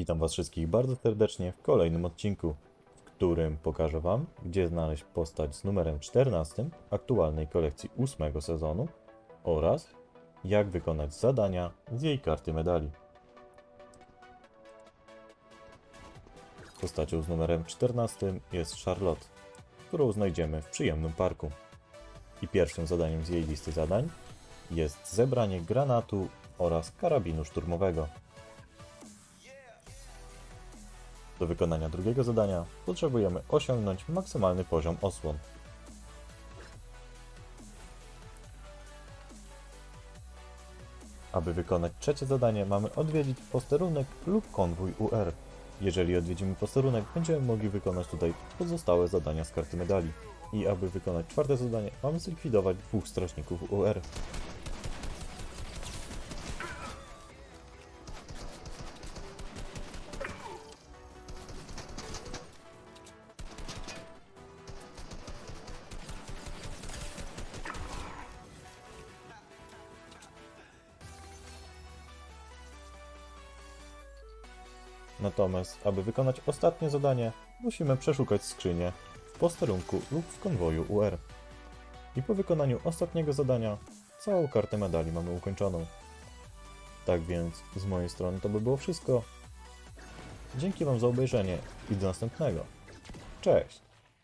Witam Was wszystkich bardzo serdecznie w kolejnym odcinku, w którym pokażę Wam, gdzie znaleźć postać z numerem 14 aktualnej kolekcji 8 sezonu oraz jak wykonać zadania z jej karty medali. Postacią z numerem 14 jest Charlotte, którą znajdziemy w przyjemnym parku. I pierwszym zadaniem z jej listy zadań jest zebranie granatu oraz karabinu szturmowego. Do wykonania drugiego zadania potrzebujemy osiągnąć maksymalny poziom osłon. Aby wykonać trzecie zadanie mamy odwiedzić posterunek lub konwój UR. Jeżeli odwiedzimy posterunek będziemy mogli wykonać tutaj pozostałe zadania z karty medali. I aby wykonać czwarte zadanie mamy zlikwidować dwóch strażników UR. Natomiast, aby wykonać ostatnie zadanie, musimy przeszukać skrzynię w posterunku lub w konwoju UR. I po wykonaniu ostatniego zadania, całą kartę medali mamy ukończoną. Tak więc, z mojej strony to by było wszystko. Dzięki Wam za obejrzenie i do następnego. Cześć!